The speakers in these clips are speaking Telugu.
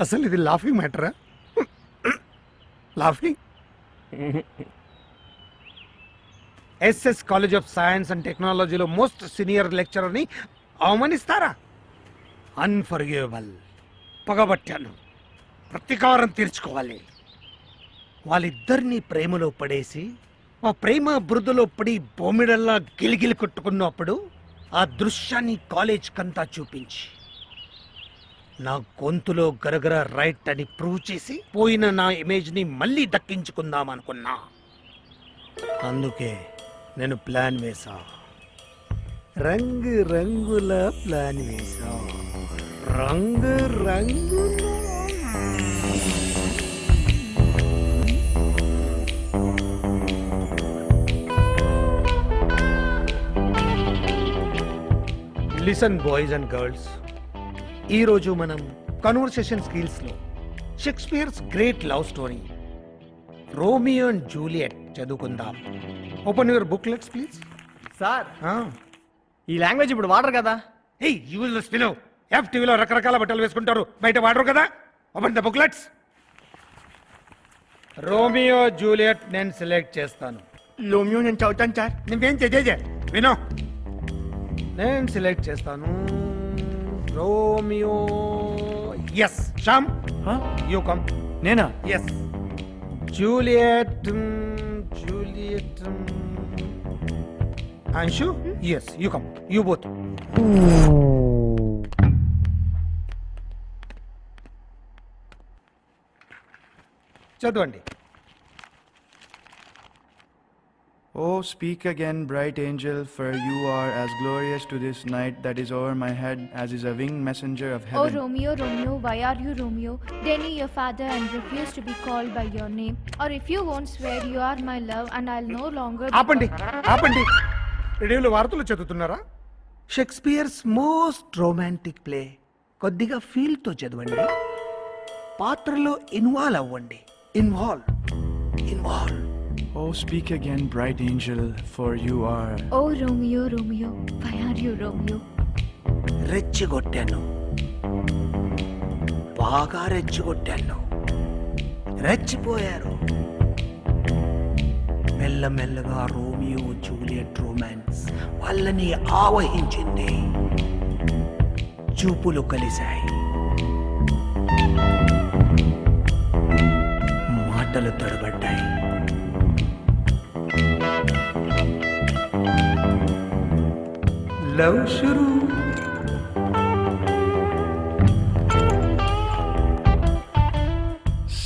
అసలు ఇది laughing మ్యాటరా laughing SS college of science and టెక్నాలజీలో మోస్ట్ సీనియర్ లెక్చరర్ని అవమానిస్తారా? అన్ఫర్గివబుల్ పగబట్టాను. ప్రతీకారం తీర్చుకోవాలి. వాళ్ళిద్దరినీ ప్రేమలో పడేసి ఆ ప్రేమ బురదలో పడి బొమ్మిడల్లా గిలిగిలి కొట్టుకున్నప్పుడు ఆ దృశ్యాన్ని కాలేజ్ కంతా చూపించి నా గొంతులో గరగర రైట్ అని ప్రూవ్ చేసి పోయిన నా ఇమేజ్ని మళ్ళీ దక్కించుకుందాం అనుకున్నా. అందుకే నేను ప్లాన్ వేసా రంగు రంగుల ప్లాన్ వేసా రంగు రంగు లిసన్ బాయ్స్ అండ్ గర్ల్స్ ఈరోజు మనం conversation స్కిల్స్లో Shakespeare's great love story Romeo and Juliet చదువుకుందాం. Open your booklets please sir ఈ లాంగ్వేజ్ ఇప్పుడు వాడరు కదా? ఏయ్ యూజ్లెస్ ఫిలో ఎఫ్ టీవీలో రకరకాల బట్టలు వేసుకుంటారు. బయట వాడరు కదా? Open the booklets Romeo Juliet నేను సెలెక్ట్ చేస్తాను. లోమియో నేను చదువుతాను సార్. నువ్వేం చేజే వినో. నేను సెలెక్ట్ చేస్తాను. Romeo. Yes Shyam you come నేనా? Yes Juliet Juliet Anshu yes you come you both చదవండి. Oh, speak again, bright angel, for you are as glorious to this night that is over my head as is a winged messenger of Oh, heaven. Romeo, Romeo, why are you Romeo? Deny your father and refuse to be called by your name. Or if you won't swear you are my love and I'll no longer be ఆపండి ఆపండి రేడియోలో వార్తలు చదువుతున్నారా షేక్స్పియర్స్ మోస్ట్ రొమాంటిక్ ప్లే కొద్దిగా ఫీల్తో చదవండి పాత్రలో ఇన్వాల్వ్ అవ్వండి involve involve Oh, speak again, bright angel, for you are. Oh, Romeo, Romeo, why are you Romeo? రెచ్చగొట్టాను. బాగా రెచ్చగొట్టాను. రెచ్చిపోయారు. మెల్లమెల్లగా రోమియో జూలియట్ రొమాన్స్ వాళ్ళని ఆవహించింది. చూపులు కలిశాయి. మాటలు తడబడ్డాయి. లవ్ షురూ.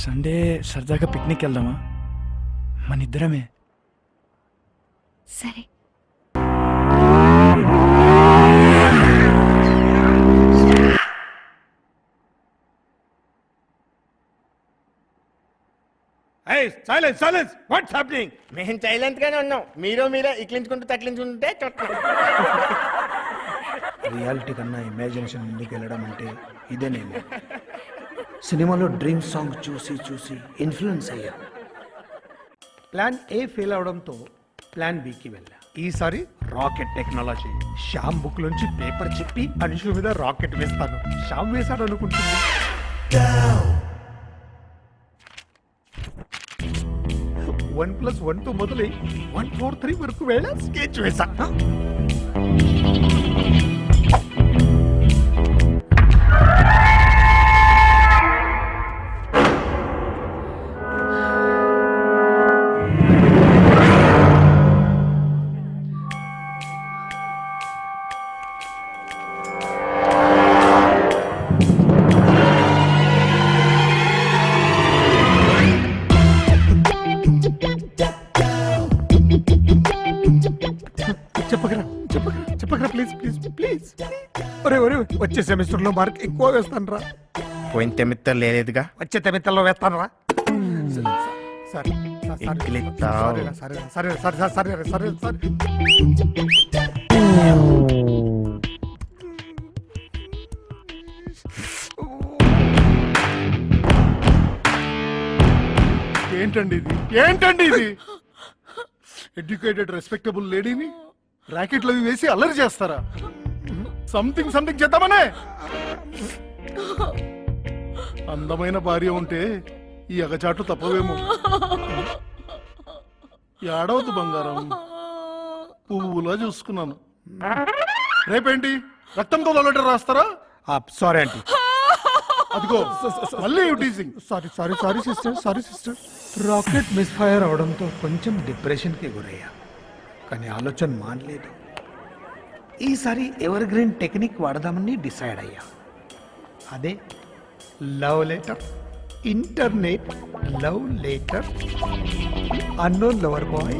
సండే సరదాగా పిక్నిక్ వెళ్దామా? మన ఇద్దరమే. సరే. Hey, silence, silence! What's happening? మేము సైలెంట్ గానే ఉన్నాం. మీరు మీరే ఇక్లించుకుంటూ తక్లించుకుంటే చూస్తాం రియాలిటీ కన్నా ఇమాజినేషన్ ముందుకు వెళ్ళడం అంటే ఇదే నేను. సినిమాలో డ్రీమ్ సాంగ్ చూసి చూసి ఇన్ఫ్లుయెన్స్ అయ్యా. ప్లాన్ ఏ ఫెయిల్ అవడంతో ప్లాన్ బికి వెళ్ళా. ఈసారి రాకెట్ టెక్నాలజీ. శ్యామ్ బుక్ నుంచి పేపర్ చెప్పి మనుషుల మీద రాకెట్ వేస్తాను. శ్యామ్ వేశాడు అనుకుంటుంది వన్ ప్లస్ వన్తో మొదలై వన్ ఫోర్ త్రీ వరకు వెళ్ళా స్కెచ్ వేశా. ఒరే ఒరే వచ్చే సెమిస్టర్లో మార్క్ ఎక్కువ వేస్తాను రా పోయిన తెమిత్త లేదుగా వచ్చే తెమిత్తల్లో వేస్తాను రా సరే ఎక్కిలిస్తావ్. సరే సరే సరే సరే సరే సరే ఏంటండి ఇది? ఏంటండి ఇది? ఎడ్యుకేటెడ్ రెస్పెక్టబుల్ లేడీని ర్యాకెట్లు అవి వేసి అల్లరి చేస్తారా? సంథింగ్ సంథింగ్ చేద్దామనే. అందమైన భార్య ఉంటే ఈ అగచాట్లు తప్పవేమో. ఏడవద్దు బంగారం. పువ్వులా చూసుకున్నాను. రేపేంటి? రక్తంతో లెటర్ రాస్తారా? సారీ ఆంటీ అదిగో మళ్ళీ teasing sorry sorry sorry sister sorry sister rocket misfire అవడంతో కొంచెం డిప్రెషన్కి గురయ్యా. కానీ ఆలోచన మానలేదు. ఈసారి ఎవర్ గ్రీన్ టెక్నిక్ వాడదామని డిసైడ్ అయ్యా. అదే love letter internet love letter unknown lover boy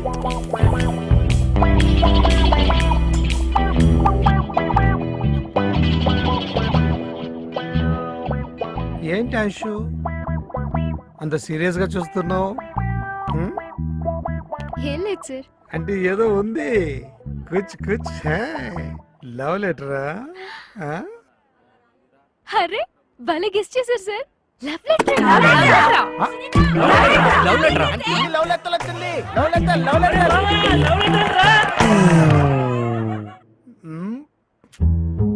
ఏంటి అంశు అంత సీరియస్గా చూస్తున్నావు? లేదు సార్ అంటే ఏదో ఉంది. కుచ్ కుచ్ లవ్ లెటరా అరే భలే గెస్ట్ చేశారు సార్ లవ్ లెటర్ లవ్ లెక్కలు వచ్చింది? లవ్ లెక్కలు లవ్ లెక్కలు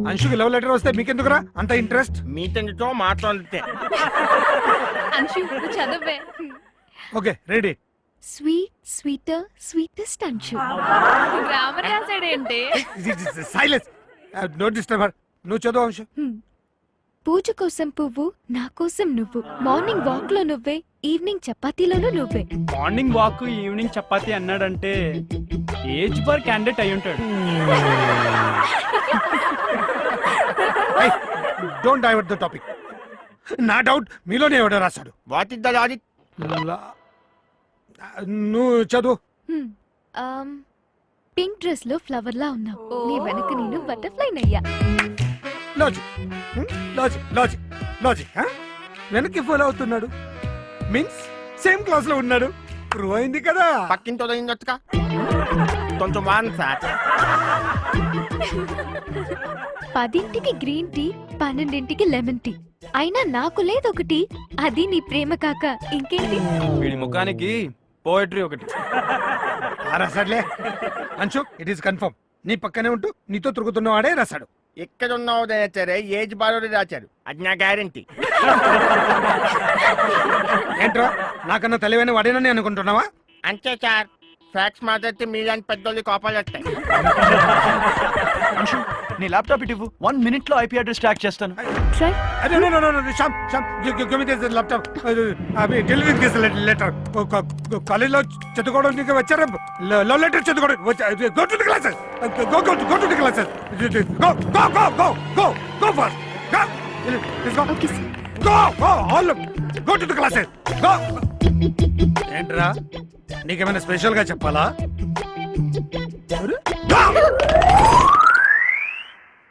అంశుకి లవ్ లెటర్ వస్తే మీకెందుకురా? అంత ఇంట్రెస్ట్? మీతో మాట్లాడితే. Anshu చదవే. Okay ready. Sweet sweeter sweetest Anshu grammar రాసాడేంటి silence note disturb నువ్వు చదువు అంశు. పూజ కోసం పువ్వు నా కోసం నువ్వు. మార్నింగ్ వాక్లో నువ్వే ఈవినింగ్ చపాతీలోనూ నువ్వే. మార్నింగ్ వాక్ ఈవినింగ్ చపాతి అన్నాడంటే ఏజ్ బార్ క్యాండిడేట్ అయి ఉంటాడు. డోంట్ డైవర్ట్ ద టాపిక్ నా డౌట్ మీలోనే ఎవడో రాశాడు. వాట్ ఇస్ ద లాజిక్ నువ్వు చదువు. పింక్ డ్రెస్లో ఫ్లవర్ లా ఉన్నావు. నీ వెనక నేను బటర్ఫ్లై నయ్యా. లాజిక్. లాజిక్ లాజిక్ లాజిక్ వెనక్కి ఫాలో అవుతున్నాడు. మీన్స్ సేమ్ క్లాస్లో ఉన్నాడు. ప్రూవ్ అయింది కదా. పక్కింటి వదిలిందొచ్చుగా కొంచెం వాన్ సార్. పదింటికి గ్రీన్ టీ పన్నెండింటికి లెమన్ టీ. అయినా నాకు లేదొకటి. అది నీ ప్రేమ కాక ఇంకేంటి? వీడి ముఖానికి పోయట్రీ ఒకటి. ఆ రాశాడులే. అంశు ఇట్ ఈస్ కన్ఫర్మ్ నీ పక్కనే ఉంటూ నీతో తిరుగుతున్నవాడే రాశాడు. ఎక్కడ ఉన్నావు సరే ఏజ్ బారోడి రాశారు అది నా గ్యారంటీ ఏంట్రా? నాకన్నా తెలివైన వాడేనని అనుకుంటున్నావా? అంతే సార్. ఫ్యాక్స్ మాట్లాడితే మీలాంటి పెద్దోళ్ళు కోపాలు వస్తాయి. అంశు నీ ల్యాప్టాప్ ఇటు వన్ మినిట్లో ఐపీ అడ్రస్ ట్రాక్ చేస్తాను. ట్రై అదే no no no Shyam Shyam give me this laptop అవి డెలివరీ కేసు లెటర్ కాలేజ్లో చదువుకోవడానికి వచ్చారా? లవ్ లెటర్ చదువుకోవడం. Go to the classes go go go to the classes go go go go go go fast go okay sir go go all go to the classes go ఏంట్రా? నీకేమైనా స్పెషల్గా చెప్పాలా ఎవరు?